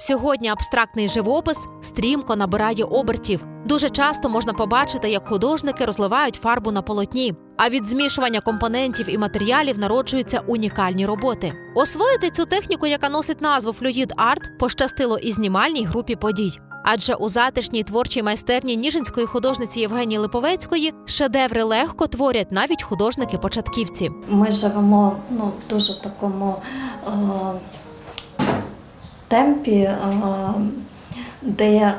Сьогодні абстрактний живопис стрімко набирає обертів. Дуже часто можна побачити, як художники розливають фарбу на полотні. А від змішування компонентів і матеріалів народжуються унікальні роботи. Освоїти цю техніку, яка носить назву флюїд арт, пощастило і знімальній групі подій. Адже у затишній творчій майстерні ніжинської художниці Євгенії Липовецької шедеври легко творять навіть художники-початківці. Ми живемо ну, в дуже такому е, темпі, е, де е,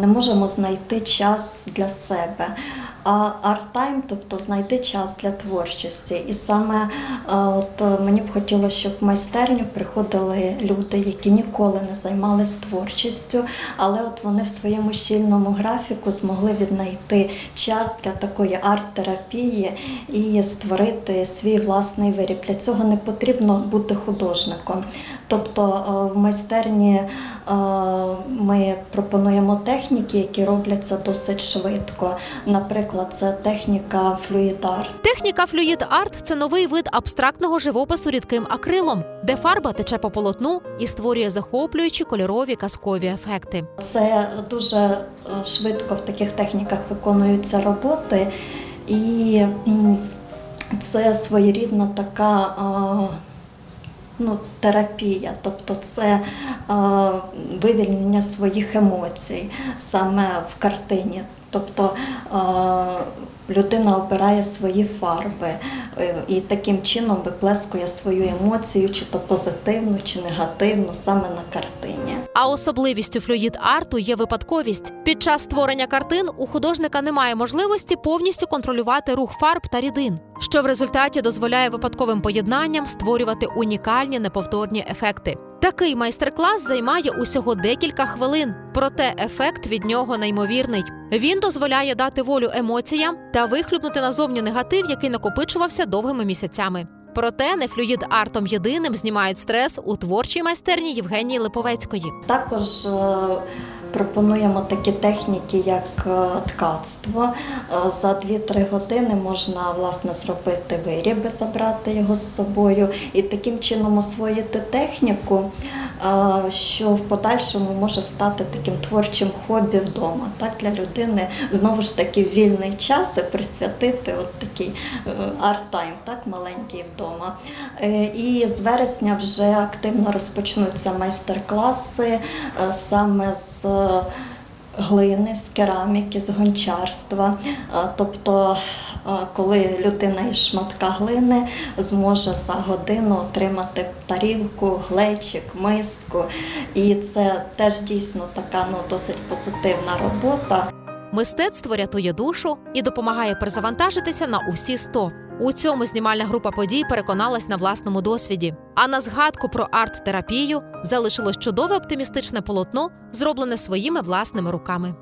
не можемо знайти час для себе. А арт-тайм, тобто знайти час для творчості. І саме е, от, е, мені б хотілося, щоб в майстерню приходили люди, які ніколи не займалися творчістю, але от вони в своєму щільному графіку змогли віднайти час для такої арт-терапії і створити свій власний виріб. Для цього не потрібно бути художником. Тобто е, в майстерні ми пропонуємо техніки, які робляться досить швидко. Наприклад, це техніка флюїд-арт. Техніка флюїд арт це новий вид абстрактного живопису рідким акрилом, де фарба тече по полотну і створює захоплюючі кольорові казкові ефекти. Це дуже е, швидко в таких техніках виконуються роботи, і це своєрідна така. е, Ну, терапія, тобто це е, вивільнення своїх емоцій саме в картині. Тобто е, людина обирає свої фарби е, і таким чином виплескує свою емоцію, чи то позитивну, чи негативну, саме на картині. А особливістю флюїд арту є випадковість. Під час створення картин у художника немає можливості повністю контролювати рух фарб та рідин, що в результаті дозволяє випадковим поєднанням створювати унікальні неповторні ефекти. Такий майстер-клас займає усього декілька хвилин, проте ефект від нього неймовірний. Він дозволяє дати волю емоціям та вихлюпнути назовні негатив, який накопичувався довгими місяцями. Проте не флюїд артом єдиним знімають стрес у творчій майстерні Євгенії Липовецької. Також е, пропонуємо такі техніки, як е, ткацтво. Е, За 2-3 години можна власне зробити виріби, забрати його з собою і таким чином освоїти техніку, що в подальшому може стати таким творчим хобі вдома. Так для людини знову ж таки вільний час присвятити от такий е, арт-тайм, так маленький вдома. Е, І з вересня вже активно розпочнуться майстер-класи е, саме з глини, з кераміки, з гончарства. Тобто, коли людина із шматка глини зможе за годину отримати тарілку, глечик, миску. І це теж дійсно така ну, досить позитивна робота. Мистецтво рятує душу і допомагає перезавантажитися на усі 100. У цьому знімальна група подій переконалась на власному досвіді. А на згадку про арт-терапію залишилось чудове оптимістичне полотно, зроблене своїми власними руками.